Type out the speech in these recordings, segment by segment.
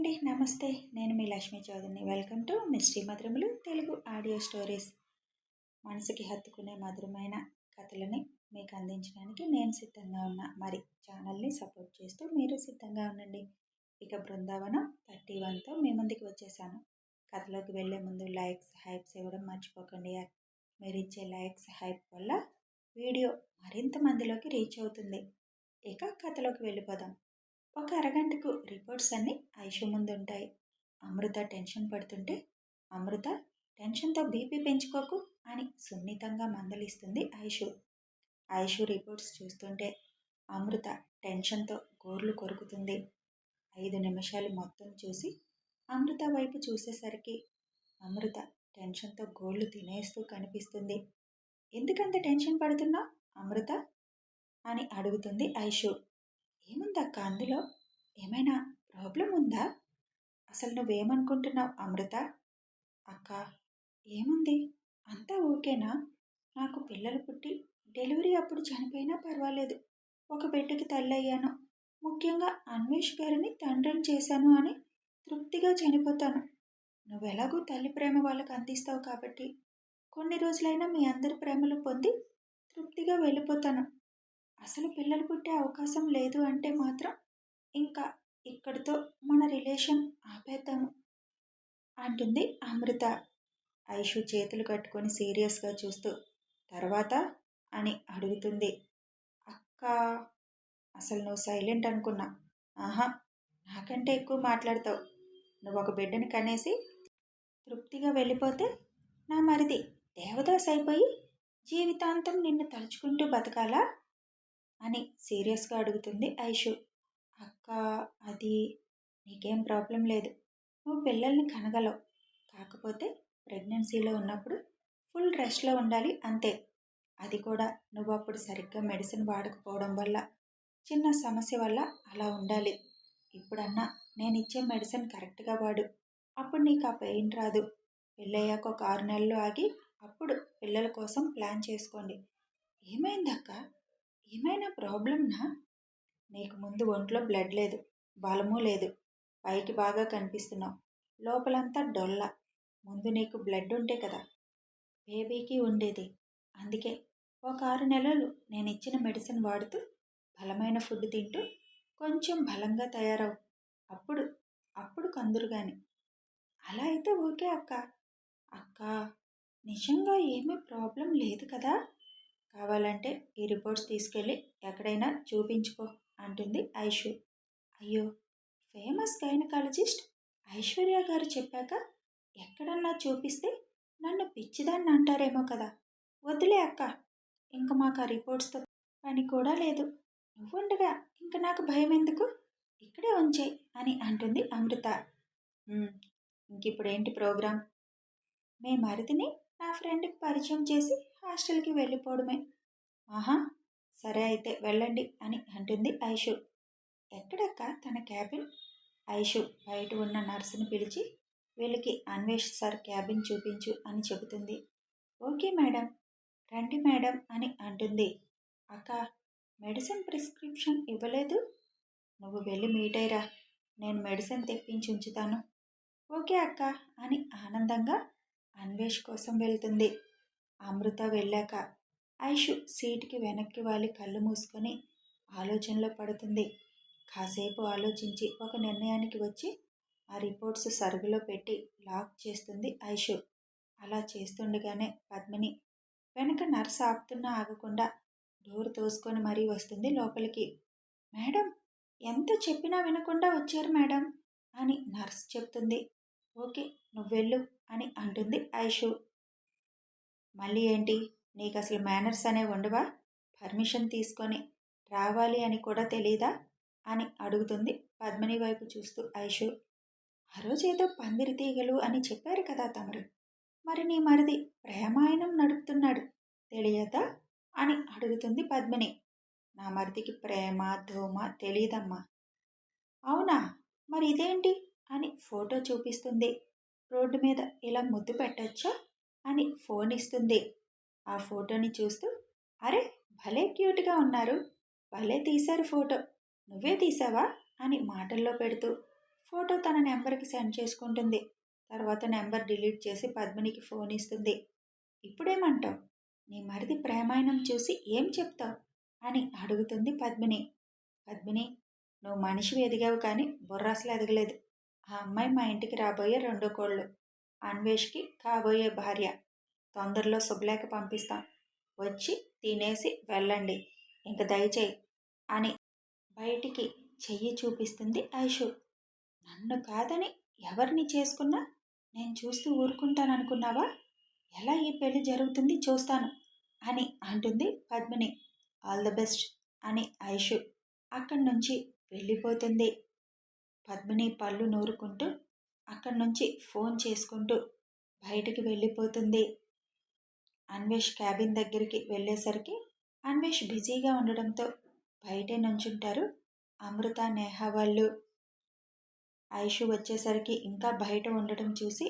అండి నమస్తే. నేను మీ లక్ష్మీ చౌదరిని. వెల్కమ్ టు మిస్ట్రీ మధురములు తెలుగు ఆడియో స్టోరీస్. మనసుకి హత్తుకునే మధురమైన కథలని మీకు అందించడానికి నేను సిద్ధంగా ఉన్నా. మరి ఛానల్ని సపోర్ట్ చేస్తూ మీరు సిద్ధంగా ఉండండి. ఇక బృందావనం థర్టీ వన్తో మీ ముందుకు వచ్చేసాను. కథలోకి వెళ్ళే ముందు లైక్స్ హైప్స్ ఇవ్వడం మర్చిపోకండి. మీరు ఇచ్చే లైక్స్ హైప్ వల్ల వీడియో మరింత మందిలోకి రీచ్ అవుతుంది. ఇక కథలోకి వెళ్ళిపోదాం. ఒక అరగంటకు రిపోర్ట్స్ అన్నీ ఐషు ముందు ఉంటాయి అమృత టెన్షన్ పడుతుంటే అమృత టెన్షన్తో బీపీ పెంచుకోకు అని సున్నితంగా మందలిస్తుంది ఐషు. ఐషు రిపోర్ట్స్ చూస్తుంటే అమృత టెన్షన్తో గోర్లు కొరుకుతుంది. ఐదు నిమిషాలు మొత్తం చూసి అమృత వైపు చూసేసరికి అమృత టెన్షన్తో గోళ్ళు తినేస్తూ కనిపిస్తుంది. ఎందుకంత టెన్షన్ పడుతున్నావు అమృత? అని అడుగుతుంది ఐషు. ఏముందక్క అందులో? ఏమైనా ప్రాబ్లం ఉందా? అసలు నువ్వేమనుకుంటున్నావు అమృత? అక్క ఏముంది? అంతా ఓకేనా? నాకు పిల్లలు పుట్టి డెలివరీ అప్పుడు చనిపోయినా పర్వాలేదు. ఒక బిడ్డకి తల్లయ్యాను. ముఖ్యంగా అన్వేష్ గారిని తండ్రిని చేశాను అని తృప్తిగా చనిపోతాను. నువ్వెలాగూ తల్లి ప్రేమ వాళ్ళకి అందిస్తావు కాబట్టి. కొన్ని రోజులైనా మీ అందరి ప్రేమలు పొంది తృప్తిగా వెళ్ళిపోతాను. అసలు పిల్లలు పుట్టే అవకాశం లేదు అంటే మాత్రం ఇంకా ఇక్కడితో మన రిలేషన్ ఆపేద్దాము అంటుంది అమృత. ఐషు చేతులు కట్టుకొని సీరియస్గా చూస్తూ తర్వాత? అని అడుగుతుంది. అక్క అసలు నువ్వు సైలెంట్ అనుకున్నా. ఆహా నాకంటే ఎక్కువ మాట్లాడతావు. నువ్వు ఒక బిడ్డని కనేసి తృప్తిగా వెళ్ళిపోతే నా మరిది దేవదాస్ అయిపోయి జీవితాంతం నిన్ను తలుచుకుంటూ బతకాలా? అని సీరియస్గా అడుగుతుంది ఐషు. అక్క అది నీకేం ప్రాబ్లం లేదు. నువ్వు పిల్లల్ని కనగలవు. కాకపోతే ప్రెగ్నెన్సీలో ఉన్నప్పుడు ఫుల్ రెస్ట్లో ఉండాలి అంతే. అది కూడా నువ్వు అప్పుడు సరిగ్గా మెడిసిన్ వాడకపోవడం వల్ల చిన్న సమస్య వల్ల అలా ఉండాలి. ఇప్పుడన్నా నేను ఇచ్చే మెడిసిన్ కరెక్ట్గా వాడు. అప్పుడు నీకు ఆ పెయిన్ రాదు. పెళ్ళయ్యాక ఒక ఆరు నెలలు ఆగి అప్పుడు పిల్లల కోసం ప్లాన్ చేసుకోండి. ఏమైందక్క ఏమైనా ప్రాబ్లంనా నీకు ముందు ఒంట్లో బ్లడ్ లేదు బలము లేదు పైకి బాగా కనిపిస్తున్నావు లోపలంతా డొల్ల ముందు నీకు బ్లడ్ ఉంటే కదా బేబీకి ఉండేది. అందుకే ఒక ఆరు నెలలు నేను ఇచ్చిన మెడిసిన్ వాడుతూ బలమైన ఫుడ్ తింటూ కొంచెం బలంగా తయారవు. అప్పుడు అప్పుడు కందురు కానీ అలా అయితే ఓకే అక్క. అక్క నిజంగా ఏమీ ప్రాబ్లం లేదు కదా? కావాలంటే ఈ రిపోర్ట్స్ తీసుకెళ్ళి ఎక్కడైనా చూపించుకో అంటుంది ఐషు. అయ్యో ఫేమస్ గైనకాలజిస్ట్ ఐశ్వర్య గారు చెప్పాక ఎక్కడన్నా చూపిస్తే నన్ను పిచ్చిదాన్ని అంటారేమో కదా. వదిలే అక్క ఇంక మాకు ఆ రిపోర్ట్స్తో పని కూడా లేదు. నువ్వుండగా ఇంక నాకు భయం ఎందుకు ఇక్కడే ఉంచే అని అంటుంది అమృత. ఇంక ఇప్పుడు ఏంటి ప్రోగ్రాం? మే మరిదిని నా ఫ్రెండ్కి పరిచయం చేసి హాస్టల్కి వెళ్ళిపోవడమే. ఆహా సరే అయితే వెళ్ళండి అని అంటుంది ఐషు. ఎక్కడక్క తన క్యాబిన్? ఐషు బయట ఉన్న నర్సును పిలిచి వీళ్ళకి అన్వేష్ సార్ క్యాబిన్ చూపించు అని చెబుతుంది. ఓకే మేడం రండి మేడం అని అంటుంది. అక్క మెడిసిన్ ప్రిస్క్రిప్షన్ ఇవ్వలేదు? నువ్వు వెళ్ళి మీట్ అయ్యరా నేను మెడిసిన్ తెప్పించి ఉంచుతాను. ఓకే అక్క అని ఆనందంగా అన్వేష్ కోసం వెళ్తుంది. అమృత వెళ్ళాక ఐషు సీటుకి వెనక్కి వాలి కళ్ళు మూసుకొని ఆలోచనలో పడుతుంది. కాసేపు ఆలోచించి ఒక నిర్ణయానికి వచ్చి ఆ రిపోర్ట్స్ సరుగులో పెట్టి లాక్ చేస్తుంది ఐషు అలా చేస్తుండగానే పద్మిని వెనక నర్స్ ఆపుతున్నా ఆగకుండా డోర్ తోసుకొని మరీ వస్తుంది లోపలికి. మేడం ఎంత చెప్పినా వినకుండా వచ్చారు మేడం అని నర్స్ చెప్తుంది. ఓకే నువ్వెళ్ళు అని అంటుంది ఐషు మళ్ళీ ఏంటి? నీకు అసలు మేనర్స్ అనేవి ఉండవా? పర్మిషన్ తీసుకొని రావాలి అని కూడా తెలీదా? అని అడుగుతుంది పద్మిని వైపు చూస్తూ ఐషు. ఆ రోజు ఏదో పందిరి తీగలు అని చెప్పారు కదా తమరు. మరి నీ మరిది ప్రేమాయణం నడుపుతున్నాడు తెలియదా? అని అడుగుతుంది పద్మిని. నా మరిదికి ప్రేమ ధూమ తెలీదమ్మా. అవునా? మరి ఇదేంటి? అని ఫోటో చూపిస్తుంది. రోడ్డు మీద ఇలా ముద్దు పెట్టచ్చా? అని ఫోన్ ఇస్తుంది. ఆ ఫోటోని చూస్తూ అరే భలే క్యూట్గా ఉన్నారు. భలే తీశారు ఫోటో. నువ్వే తీసావా అని మాటల్లో పెడుతూ ఫోటో తన నెంబర్కి సెండ్ చేసుకుంటుంది. తర్వాత నెంబర్ డిలీట్ చేసి పద్మినికి ఫోన్ ఇస్తుంది. ఇప్పుడేమంటావు? నీ మరిది ప్రేమాయణం చూసి ఏం చెప్తావు? అని అడుగుతుంది పద్మిని. పద్మిని నువ్వు మనిషివి ఎదిగావు కానీ బుర్ర అసలు ఎదగలేదు. ఆ అమ్మాయి మా ఇంటికి రాబోయే రెండో కోళ్ళు. అన్వేష్కి కాబోయే భార్య. తొందరలో శుభలేఖ పంపిస్తాం. వచ్చి తినేసి వెళ్ళండి. ఇంక దయచేయి అని బయటికి చెయ్యి చూపిస్తుంది ఐషు. నన్ను కాదని ఎవరిని చేసుకున్నా? నేను చూస్తూ ఊరుకుంటాననుకున్నావా? ఎలా ఈ పెళ్ళి జరుగుతుంది చూస్తాను అని అంటుంది పద్మిని. ఆల్ ద బెస్ట్ అని ఐషు అక్కడి నుంచి వెళ్ళిపోతుంది. పద్మిని పళ్ళు నూరుకుంటూ అక్కడి నుంచి ఫోన్ చేసుకుంటూ బయటికి వెళ్ళిపోతుంది. అన్వేష్ క్యాబిన్ దగ్గరికి వెళ్ళేసరికి అన్వేష్ బిజీగా ఉండడంతో బయటే నుంచుంటారు అమృత నేహ వాళ్ళు. ఐషు వచ్చేసరికి ఇంకా బయట ఉండటం చూసి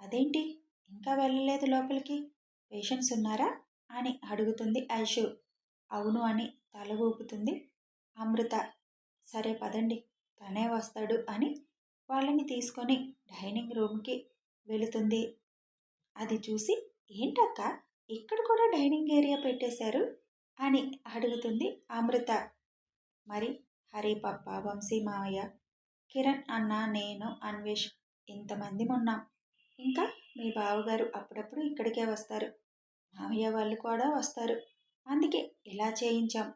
అదేంటి? ఇంకా వెళ్ళలేదు లోపలికి? పేషెంట్స్ ఉన్నారా? అని అడుగుతుంది ఐషు. అవును అని తల ఊపుతుంది అమృత. సరే పదండి తనే వస్తాడు అని వాళ్ళని తీసుకొని డైనింగ్ రూమ్కి వెళుతుంది. అది చూసి ఏంటక్క ఇక్కడ కూడా డైనింగ్ ఏరియా పెట్టేశారు? అని అడుగుతుంది అమృత. మరి హరి పప్ప వంశీ మావయ్య కిరణ్ అన్న నేను అన్వేష్ ఇంతమంది ఉన్నాం. ఇంకా మీ బావగారు అప్పుడప్పుడు ఇక్కడికే వస్తారు. మామయ్య వాళ్ళు కూడా వస్తారు. అందుకే ఇలా చేయించాం.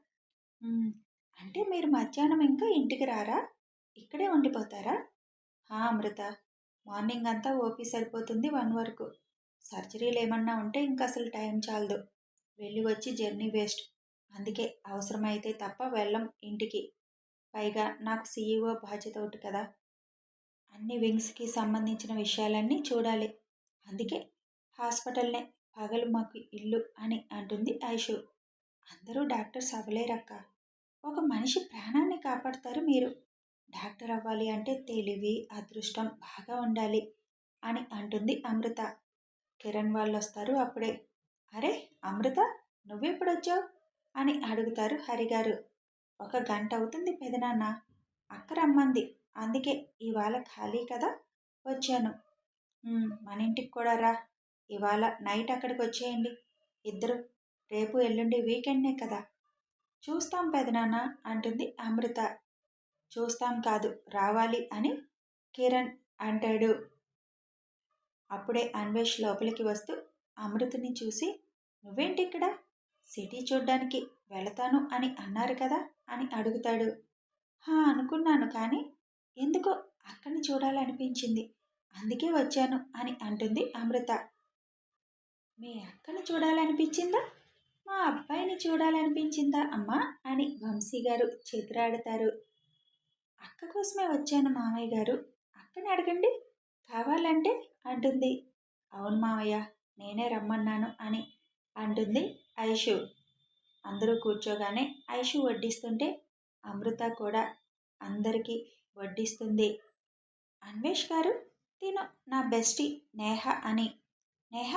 అంటే మీరు మధ్యాహ్నం ఇంకా ఇంటికి రారా? ఇక్కడే ఉండిపోతారా? హా అమృత మార్నింగ్ అంతా ఓపీ సరిపోతుంది వన్ వరకు. సర్జరీలు ఏమన్నా ఉంటే ఇంకా అసలు టైం చాలదు. వెళ్ళి వచ్చి జర్నీ వేస్ట్. అందుకే అవసరమైతే తప్ప వెళ్ళం ఇంటికి. పైగా నాకు సీఈఓ బాధ్యత ఒకటి కదా. అన్ని వింగ్స్కి సంబంధించిన విషయాలన్నీ చూడాలి. అందుకే హాస్పిటల్నే పగలు మాకు ఇల్లు అని అంటుంది ఐషు. అందరూ డాక్టర్స్ అవ్వలేరక్క. ఒక మనిషి ప్రాణాన్ని కాపాడతారు మీరు. డాక్టర్ అవ్వాలి అంటే తెలివి అదృష్టం బాగా ఉండాలి అని అంటుంది అమృత. కిరణ్ వాళ్ళు వస్తారు అప్పుడే. అరే అమృత నువ్వెప్పుడొచ్చావు? అని అడుగుతారు హరిగారు ఒక గంట అవుతుంది పెదనాన్న. అక్క రమ్మంది. అందుకే ఇవాళ ఖాళీ కదా వచ్చాను. మన ఇంటికి కూడా రా. ఇవాళ నైట్ అక్కడికి వచ్చేయండి. ఇద్దరు రేపు ఎల్లుండి వీకెండ్నే కదా. చూస్తాం పెదనాన్న అంటుంది అమృత. చూస్తాం కాదు రావాలి అని కిరణ్ అంటాడు. అప్పుడే అన్వేష్ లోపలికి వస్తూ అమృతని చూసి నువ్వేంటి ఇక్కడ సిటీ చూడ్డానికి వెళతాను అని అన్నారు కదా? అని అడుగుతాడు. హా అనుకున్నాను కానీ ఎందుకో అక్కడిని చూడాలనిపించింది. అందుకే వచ్చాను అని అంటుంది అమృత. మీ అక్కను చూడాలనిపించిందా? మా అబ్బాయిని చూడాలనిపించిందా అమ్మా? అని వంశీ గారు చేతురాడతారు అక్క కోసమే వచ్చాను మామయ్య గారు. అక్కని అడగండి. కావాలంటే అంటుంది. అవును మామయ్య నేనే రమ్మన్నాను అని అంటుంది ఐషు. అందరూ కూర్చోగానే ఐషు వడ్డిస్తుంటే అమృత కూడా అందరికీ వడ్డిస్తుంది. అన్వేష్ గారు తిను నా బెస్టీ నేహ అని. నేహ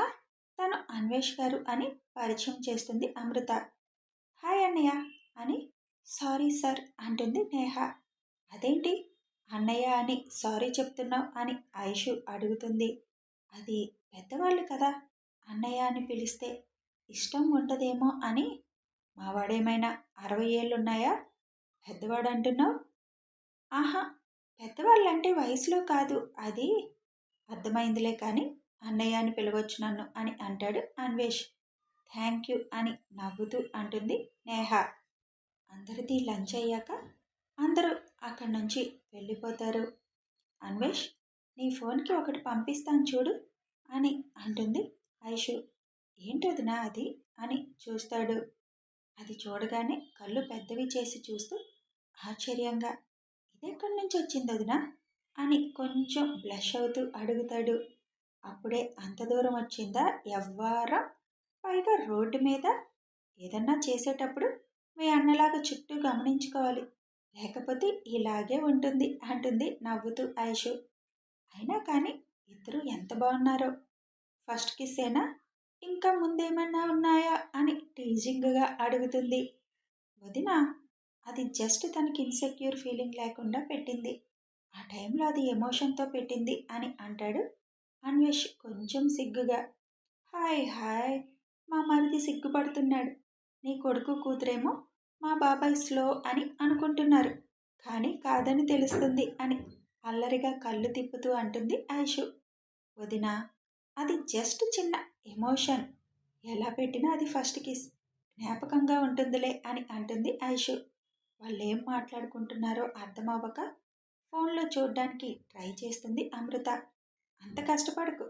తను అన్వేష్ గారు అని పరిచయం చేస్తుంది అమృత. హాయ్ అన్నయ్య అని సారీ సార్ అంటుంది నేహ. అదేంటి? అన్నయ్య అని సారీ చెప్తున్నావు అని ఐషు అడుగుతుంది. అది పెద్దవాళ్ళు కదా? అన్నయ్య అని పిలిస్తే ఇష్టం ఉంటుందేమో అని. మావాడేమైనా అరవై ఏళ్ళున్నాయా? పెద్దవాడు అంటున్నావు? ఆహా పెద్దవాళ్ళంటే వయసులో కాదు అది. అర్థమైందిలే కానీ అన్నయ్య అని పిలవచ్చు నన్ను అని అంటాడు అన్వేష్. థ్యాంక్ యూ అని నవ్వుతూ అంటుంది నేహ. అందరిది లంచ్ అయ్యాక? అందరూ అక్కడి నుంచి వెళ్ళిపోతారు. అన్వేష్ నీ ఫోన్కి ఒకటి పంపిస్తాను చూడు అని అంటుంది ఐషు ఏంటదినా అది? అని చూస్తాడు. అది చూడగానే కళ్ళు పెద్దవి చేసి చూస్తూ ఆశ్చర్యంగా ఇదెక్కడి నుంచి వచ్చింది వదినా? అని కొంచెం బ్లష్ అవుతూ అడుగుతాడు. అప్పుడే అంత దూరం వచ్చిందా? ఎవ్వారం? పైగా రోడ్డు మీద? ఏదన్నా చేసేటప్పుడు మీ అన్నలాగా చుట్టూ గమనించుకోవాలి. లేకపోతే ఇలాగే ఉంటుంది అంటుంది నవ్వుతూ ఐషు అయినా కానీ ఇద్దరు ఎంత బాగున్నారో. ఫస్ట్ కిస్సేనా? ఇంకా ముందేమన్నా ఉన్నాయా? అని టీజింగ్గా అడుగుతుంది. వదిన అది జస్ట్ తనకి ఇన్సెక్యూర్ ఫీలింగ్ లేకుండా పెట్టింది. ఆ టైంలో అది ఎమోషన్తో పెట్టింది అని అంటాడు అన్వేష్ కొంచెం సిగ్గుగా. హాయ్ హాయ్ మా మరిది సిగ్గుపడుతున్నాడు. నీ కొడుకు కూతురేమో మా బాబాయ్ స్లో అని అనుకుంటున్నారు. కానీ కాదని తెలుస్తుంది అని అల్లరిగా కళ్ళు తిప్పుతూ అంటుంది ఐషు వదిన అది జస్ట్ చిన్న ఎమోషన్. ఎలా పెట్టినా అది ఫస్ట్ కిస్. జ్ఞాపకంగా ఉంటుందిలే అని అంటుంది ఐషు వాళ్ళు ఏం మాట్లాడుకుంటున్నారో అర్థమవ్వక ఫోన్లో చూడ్డానికి ట్రై చేస్తుంది అమృత. అంత కష్టపడకు.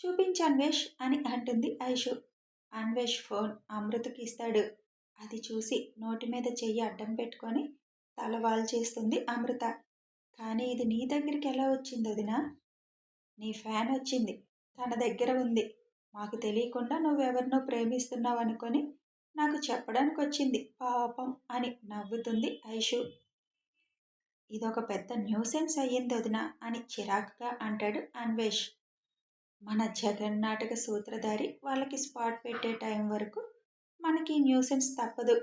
చూపించు అన్వేష్ అని అంటుంది ఐషు అన్వేష్ ఫోన్ అమృతకి ఇస్తాడు. అది చూసి నోటి మీద చెయ్యి అడ్డం పెట్టుకొని తల చేస్తుంది అమృత. కానీ ఇది నీ దగ్గరికి ఎలా వచ్చింది వదినా నీ ఫ్యాన్ వచ్చింది. తన దగ్గర ఉంది. మాకు తెలియకుండా నువ్వెవరినో ప్రేమిస్తున్నావు అనుకొని నాకు చెప్పడానికి వచ్చింది. పాపం అని నవ్వుతుంది ఐషు. ఇదొక పెద్ద న్యూసెన్స్ అయ్యింది వదిన అని చిరాకుగా అంటాడు అన్వేష్. మన జగన్నాటక సూత్రధారి వాళ్ళకి స్పాట్ పెట్టే టైం వరకు మనకి న్యూసెన్స్ తప్పదు.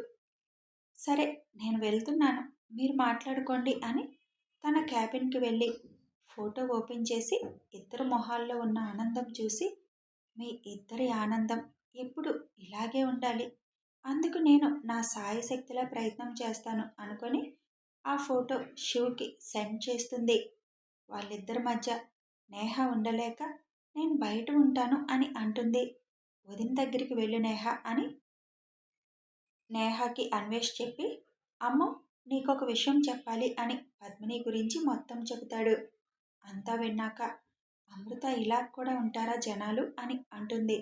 సరే నేను వెళ్తున్నాను. మీరు మాట్లాడుకోండి అని తన క్యాబిన్కి వెళ్ళి ఫోటో ఓపెన్ చేసి ఇద్దరు మొహాల్లో ఉన్న ఆనందం చూసి మీ ఇద్దరి ఆనందం ఎప్పుడు ఇలాగే ఉండాలి. అందుకు నేను నా సాయశక్తిలా ప్రయత్నం చేస్తాను అనుకొని ఆ ఫోటో శివుకి సెండ్ చేస్తుంది. వాళ్ళిద్దరి మధ్య నేహ ఉండలేక నేను బయట ఉంటాను అని అంటుంది. వదిన దగ్గరికి వెళ్ళు నేహ అని నేహాకి అన్వేష్ చెప్పి అమ్మో నీకొక విషయం చెప్పాలి అని పద్మిని గురించి మొత్తం చెబుతాడు. అంతా విన్నాక అమృత ఇలా కూడా ఉంటారా జనాలు? అని అంటుంది.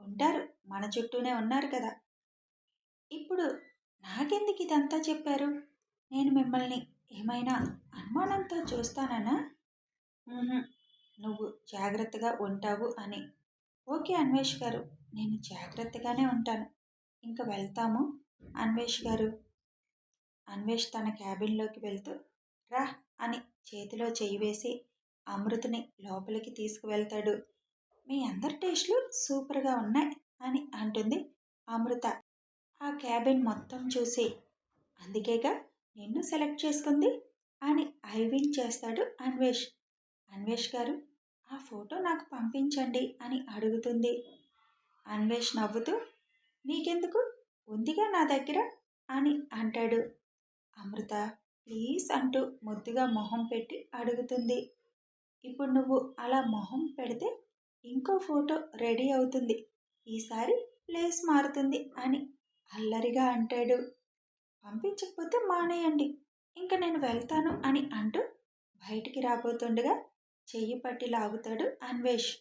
ఉంటారు. మన చుట్టూనే ఉన్నారు కదా. ఇప్పుడు నాకెందుకు ఇదంతా చెప్పారు? నేను మిమ్మల్ని ఏమైనా అనుమానంతో చూస్తానా నువ్వు జాగ్రత్తగా ఉంటావు అని. ఓకే అన్వేష్ గారు నేను జాగ్రత్తగానే ఉంటాను. ఇంకా వెళ్తాము. అన్వేష్ గారు అన్వేష్ తన క్యాబిన్లోకి వెళ్తూ రా అని చేతిలో చేయి వేసి అమృతని లోపలికి తీసుకువెళ్తాడు. మీ అందరి టేస్ట్లు సూపర్గా ఉన్నాయి అని అంటుంది అమృత. ఆ క్యాబిన్ మొత్తం చూసి అందుకేగా నిన్ను సెలెక్ట్ చేసుకుంది అని ఐవింగ్ చేస్తాడు అన్వేష్. అన్వేష్ గారు ఆ ఫోటో నాకు పంపించండి అని అడుగుతుంది. అన్వేష్ నవ్వుతూ నీకెందుకు? ఉందిగా నా దగ్గర? అని అంటాడు. అమృత ప్లీజ్ అంటూ ముద్దుగా మొహం పెట్టి అడుగుతుంది. ఇప్పుడు నువ్వు అలా మొహం పెడితే ఇంకో ఫోటో రెడీ అవుతుంది. ఈసారి ప్లేస్ మారుతుంది అని అల్లరిగా అంటాడు. పంపించకపోతే మానేయండి. ఇంకా నేను వెళ్తాను అని అంటూ బయటికి రాబోతుండగా చెయ్యి పట్టి లాగుతాడు అన్వేష్.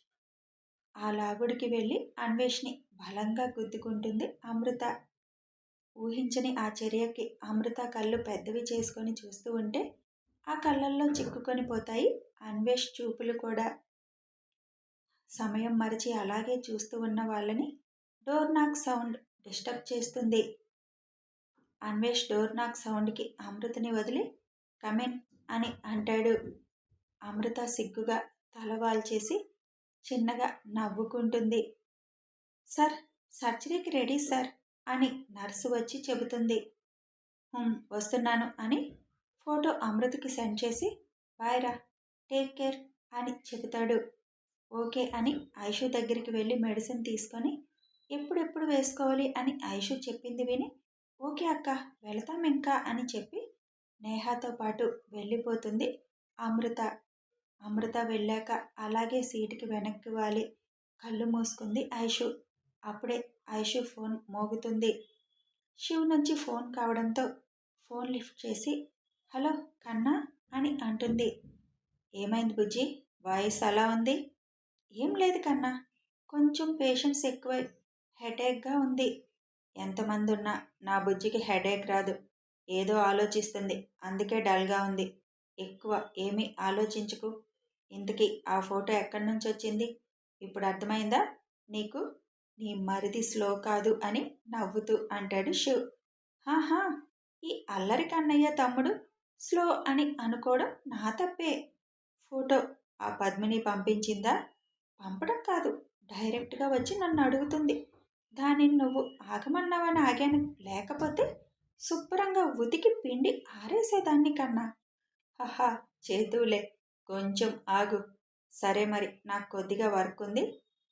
ఆ లాగుడికి వెళ్ళి అన్వేష్ని బలంగా గుద్దుకుంటుంది. అమృత ఊహించని ఆ చర్యకి అమృత కళ్ళు పెద్దవి చేసుకొని చూస్తూ ఉంటే ఆ కళ్ళల్లో చిక్కుకొని పోతాయి. అన్వేష్ చూపులు కూడా సమయం మరిచి అలాగే చూస్తూ ఉన్న వాళ్ళని డోర్ నాక్ సౌండ్ డిస్టర్బ్ చేస్తుంది. అన్వేష్ డోర్ నాక్ సౌండ్కి అమృతని వదిలి కమెన్ అని అంటాడు. అమృత సిగ్గుగా తలవాల్చేసి చిన్నగా నవ్వుకుంటుంది. సార్ సర్జరీకి రెడీ సార్ అని నర్సు వచ్చి చెబుతుంది. వస్తున్నాను అని ఫోటో అమృతకి సెండ్ చేసి బాయ్రా టేక్ కేర్ అని చెబుతాడు. ఓకే అని ఐషు దగ్గరికి వెళ్ళి మెడిసిన్ తీసుకొని ఎప్పుడెప్పుడు వేసుకోవాలి? అని ఐషు చెప్పింది విని ఓకే అక్క వెళతాం ఇంకా అని చెప్పి నేహాతో పాటు వెళ్ళిపోతుంది అమృత. అమృత వెళ్ళాక అలాగే సీటుకి వెనక్కి వాలి. కళ్ళు మూసుకుంది ఐషు. అప్పుడే ఐషు ఫోన్ మోగుతుంది. శివ్ నుంచి ఫోన్ కావడంతో ఫోన్ లిఫ్ట్ చేసి హలో కన్నా అని అంటుంది. ఏమైంది బుజ్జి? వాయిస్ అలా ఉంది? ఏం లేదు కన్నా కొంచెం పేషెన్స్ ఎక్కువై హెడేక్గా ఉంది. ఎంతమంది ఉన్నా నా బుజ్జికి హెడేక్ రాదు. ఏదో ఆలోచిస్తుంది. అందుకే డల్గా ఉంది. ఎక్కువ ఏమీ ఆలోచించుకు. ఇంతకీ ఆ ఫోటో ఎక్కడి నుంచి వచ్చింది? ఇప్పుడు అర్థమైందా నీకు? నీ మరిది స్లో కాదు అని నవ్వుతూ అంటాడు శివ్ హాహా ఈ అల్లరి కన్నయ్య తమ్ముడు స్లో అని అనుకోవడం నా తప్పే. ఫోటో ఆ పద్మిని పంపించిందా? పంపడం కాదు డైరెక్ట్గా వచ్చి నన్ను అడుగుతుంది. దానిని నువ్వు ఆగమన్నావని ఆగాను. లేకపోతే శుభ్రంగా ఉతికి పిండి ఆరేసేదాన్ని కన్నా. హహా చేతులే కొంచెం ఆగు. సరే మరి నాకు కొద్దిగా వర్క్ ఉంది.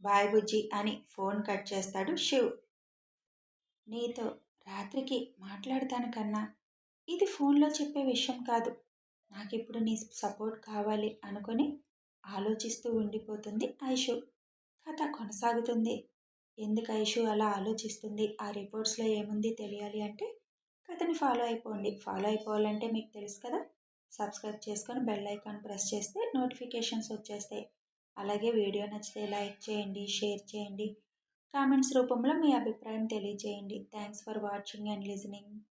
బాయ్ బుజ్జి అని ఫోన్ కట్ చేస్తాడు శివ్. నీతో రాత్రికి మాట్లాడతాను కన్నా ఇది ఫోన్లో చెప్పే విషయం కాదు. నాకు ఇప్పుడు నీ సపోర్ట్ కావాలి అనుకొని ఆలోచిస్తూ ఉండిపోతుంది ఐషు. కథ కొనసాగుతుంది. ఎందుకు ఐషు అలా ఆలోచిస్తుంది? ఆ రిపోర్ట్స్లో ఏముంది తెలియాలి అంటే కథని ఫాలో అయిపోండి. ఫాలో అయిపోవాలంటే మీకు తెలుసు కదా? సబ్స్క్రైబ్ చేసుకొని బెల్ ఐకాన్ ప్రెస్ చేస్తే నోటిఫికేషన్స్ వచ్చేస్తాయి. అలాగే వీడియో నచ్చితే లైక్ చేయండి షేర్ చేయండి. కామెంట్స్ రూపంలో మీ అభిప్రాయం తెలియజేయండి. Thanks for watching and listening